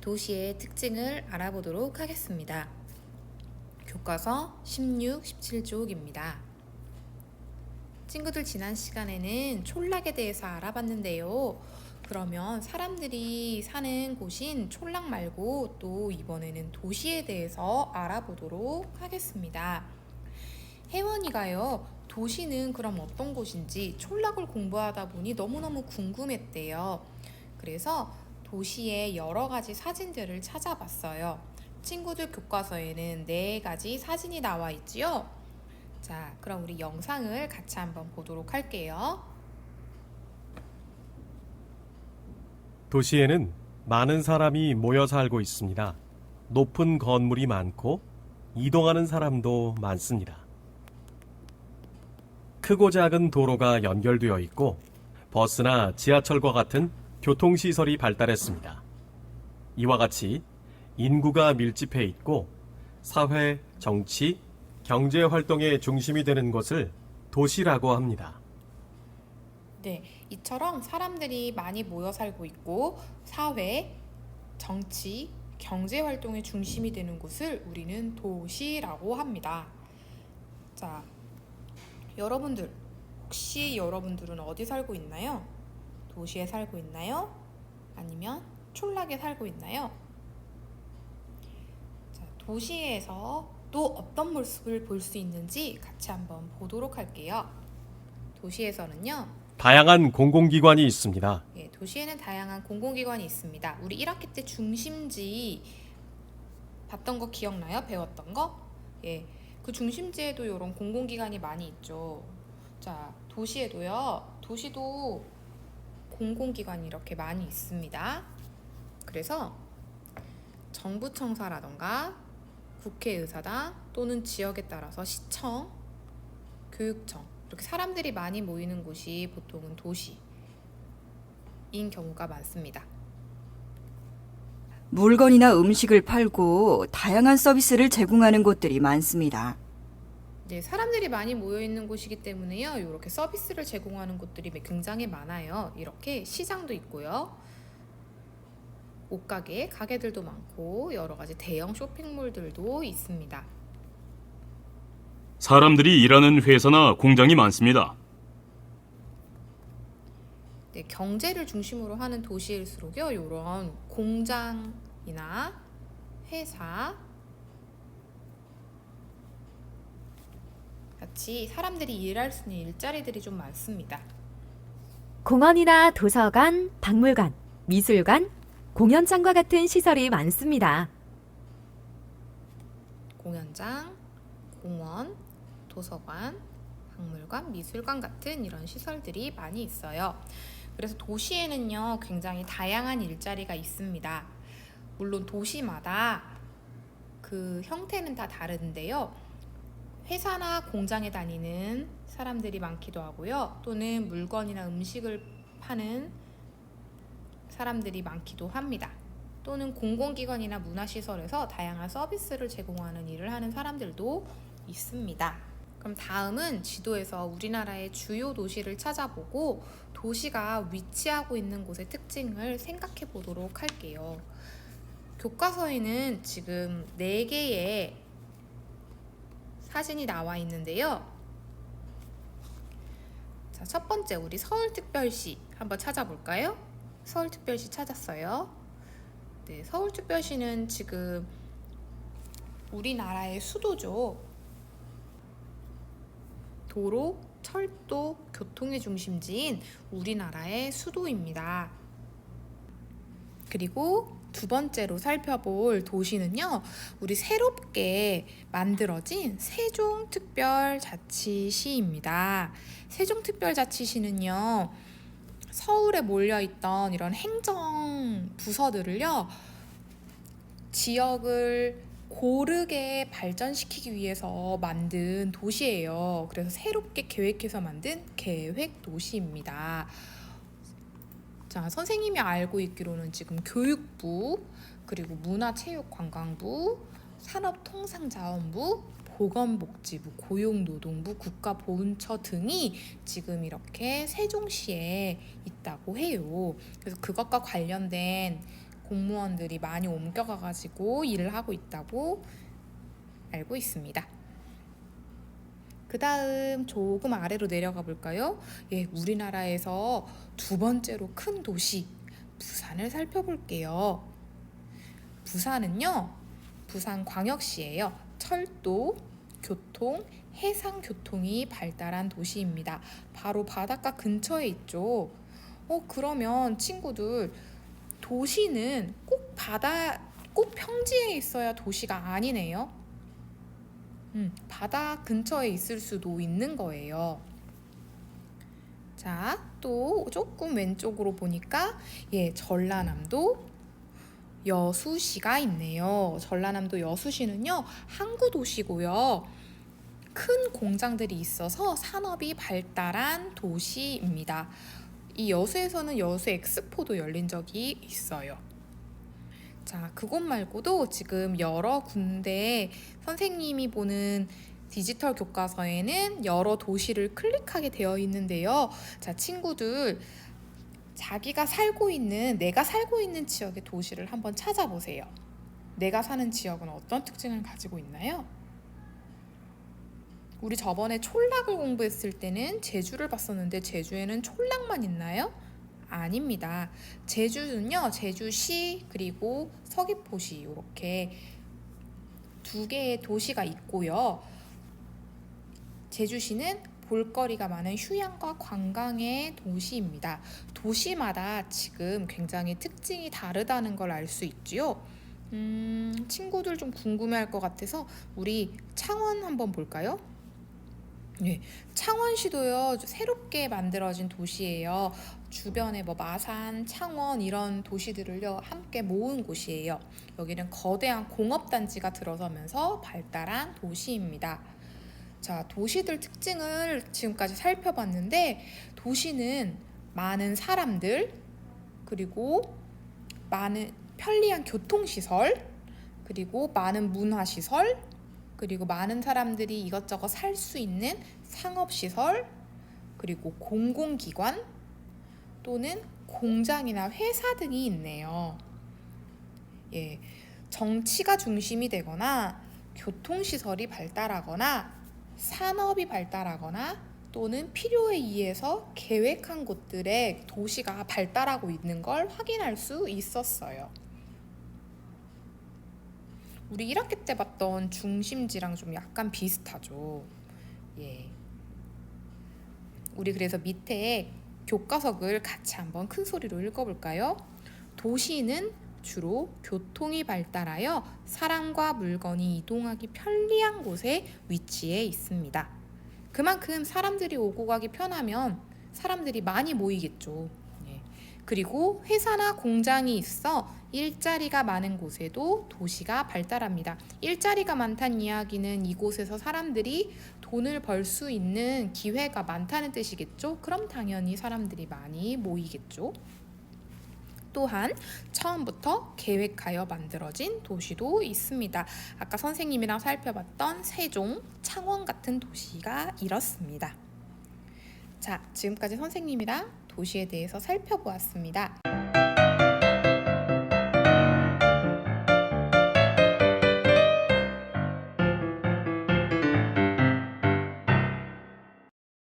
도시의 특징을 알아보도록 하겠습니다. 교과서 16, 17쪽입니다. 친구들 지난 시간에는 촌락에 대해서 알아봤는데요. 그러면 사람들이 사는 곳인 촌락 말고 또 이번에는 도시에 대해서 알아보도록 하겠습니다. 혜원이가요, 도시는 그럼 어떤 곳인지 촌락을 공부하다 보니 너무너무 궁금했대요. 그래서 도시의 여러 가지 사진들을 찾아봤어요. 친구들 교과서에는 네 가지 사진이 나와 있지요. 자, 그럼 우리 영상을 같이 한번 보도록 할게요. 도시에는 많은 사람이 모여 살고 있습니다. 높은 건물이 많고 이동하는 사람도 많습니다. 크고 작은 도로가 연결되어 있고 버스나 지하철과 같은 교통시설이 발달했습니다. 이와 같이 인구가 밀집해 있고 사회, 정치, 경제 활동의 중심이 되는 것을 도시라고 합니다. 네, 이처럼 사람들이 많이 모여 살고 있고 사회, 정치, 경제 활동의 중심이 되는 곳을 우리는 도시라고 합니다. 자, 여러분들 혹시 여러분들은 어디 살고 있나요? 도시에 살고 있나요? 아니면 촌락에 살고 있나요? 자, 도시에서 또 어떤 모습을 볼 수 있는지 같이 한번 보도록 할게요. 도시에서는요. 다양한 공공기관이 있습니다. 예, 도시에는 다양한 공공기관이 있습니다. 우리 1학기 때 중심지 봤던 거 기억나요? 배웠던 거? 예, 그 중심지에도 이런 공공기관이 많이 있죠. 자, 도시에도요. 도시도 공공기관이 이렇게 많이 있습니다. 그래서 정부청사라던가 국회의사당 또는 지역에 따라서 시청, 교육청 이렇게 사람들이 많이 모이는 곳이 보통은 도시 인 경우가 많습니다. 물건이나 음식을 팔고 다양한 서비스를 제공하는 곳들이 많습니다. 네, 사람들이 많이 모여 있는 곳이기 때문에요. 이렇게 서비스를 제공하는 곳들이 굉장히 많아요. 이렇게 시장도 있고요. 옷가게, 가게들도 많고 여러 가지 대형 쇼핑몰들도 있습니다. 사람들이 일하는 회사나 공장이 많습니다. 네, 경제를 중심으로 하는 도시일수록요. 이런 공장이나 회사 같이 사람들이 일할 수 있는 일자리들이 좀 많습니다. 공원이나 도서관, 박물관, 미술관, 공연장과 같은 시설이 많습니다. 공연장, 공원, 도서관, 박물관, 미술관 같은 이런 시설들이 많이 있어요. 그래서 도시에는요, 굉장히 다양한 일자리가 있습니다. 물론 도시마다 그 형태는 다 다른데요. 회사나 공장에 다니는 사람들이 많기도 하고요. 또는 물건이나 음식을 파는 사람들이 많기도 합니다. 또는 공공기관이나 문화시설에서 다양한 서비스를 제공하는 일을 하는 사람들도 있습니다. 그럼 다음은 지도에서 우리나라의 주요 도시를 찾아보고 도시가 위치하고 있는 곳의 특징을 생각해 보도록 할게요. 교과서에는 지금 4개의 사진이 나와 있는데요. 자, 첫 번째 우리 서울특별시 한번 찾아볼까요? 서울특별시 찾았어요. 네, 서울특별시는 지금 우리나라의 수도죠. 도로, 철도, 교통의 중심지인 우리나라의 수도입니다. 그리고 두 번째로 살펴볼 도시는요, 우리 새롭게 만들어진 세종특별자치시입니다. 세종특별자치시는요, 서울에 몰려있던 이런 행정 부서들을요, 지역을 고르게 발전시키기 위해서 만든 도시예요. 그래서 새롭게 계획해서 만든 계획 도시입니다. 자, 선생님이 알고 있기로는 지금 교육부, 그리고 문화체육관광부, 산업통상자원부, 보건복지부, 고용노동부, 국가보훈처 등이 지금 이렇게 세종시에 있다고 해요. 그래서 그것과 관련된 공무원들이 많이 옮겨가가지고 일을 하고 있다고 알고 있습니다. 그 다음 조금 아래로 내려가 볼까요? 예, 우리나라에서 두 번째로 큰 도시 부산을 살펴볼게요. 부산은요, 부산 광역시예요. 철도, 교통, 해상 교통이 발달한 도시입니다. 바로 바닷가 근처에 있죠. 어, 그러면 친구들, 도시는 꼭 바다, 꼭 평지에 있어야 도시가 아니네요. 음, 바다 근처에 있을 수도 있는 거예요. 자, 또 조금 왼쪽으로 보니까 예, 전라남도 여수시가 있네요. 전라남도 여수시는요, 항구 도시고요. 큰 공장들이 있어서 산업이 발달한 도시입니다. 이 여수에서는 여수 엑스포도 열린 적이 있어요. 자, 그곳 말고도 지금 여러 군데 선생님이 보는 디지털 교과서에는 여러 도시를 클릭하게 되어 있는데요. 자, 친구들 자기가 살고 있는 내가 살고 있는 지역의 도시를 한번 찾아보세요. 내가 사는 지역은 어떤 특징을 가지고 있나요? 우리 저번에 촌락을 공부했을 때는 제주를 봤었는데 제주에는 촌락만 있나요? 아닙니다. 제주는요, 제주시 그리고 서귀포시 이렇게 두 개의 도시가 있고요. 제주시는 볼거리가 많은 휴양과 관광의 도시입니다. 도시마다 지금 굉장히 특징이 다르다는 걸 알 수 있지요. 음, 친구들 좀 궁금해할 것 같아서 우리 창원 한번 볼까요? 네, 창원시도요 새롭게 만들어진 도시예요. 주변에 뭐 마산, 창원 이런 도시들을요 함께 모은 곳이에요. 여기는 거대한 공업 단지가 들어서면서 발달한 도시입니다. 자, 도시들 특징을 지금까지 살펴봤는데 도시는 많은 사람들 그리고 많은 편리한 교통시설 그리고 많은 문화시설 그리고 많은 사람들이 이것저것 살 수 있는 상업시설 그리고 공공기관 또는 공장이나 회사 등이 있네요. 예, 정치가 중심이 되거나 교통시설이 발달하거나 산업이 발달하거나 또는 필요에 의해서 계획한 곳들에 도시가 발달하고 있는 걸 확인할 수 있었어요. 우리 1학기 때 봤던 중심지랑 좀 약간 비슷하죠. 예. 우리 그래서 밑에 교과석을 같이 한번 큰 소리로 읽어볼까요? 도시는 주로 교통이 발달하여 사람과 물건이 이동하기 편리한 곳에 위치해 있습니다. 그만큼 사람들이 오고 가기 편하면 사람들이 많이 모이겠죠. 예. 그리고 회사나 공장이 있어 일자리가 많은 곳에도 도시가 발달합니다. 일자리가 많다는 이야기는 이곳에서 사람들이 돈을 벌 수 있는 기회가 많다는 뜻이겠죠? 그럼 당연히 사람들이 많이 모이겠죠. 또한 처음부터 계획하여 만들어진 도시도 있습니다. 아까 선생님이랑 살펴봤던 세종, 창원 같은 도시가 이렇습니다. 자, 지금까지 선생님이랑 도시에 대해서 살펴보았습니다.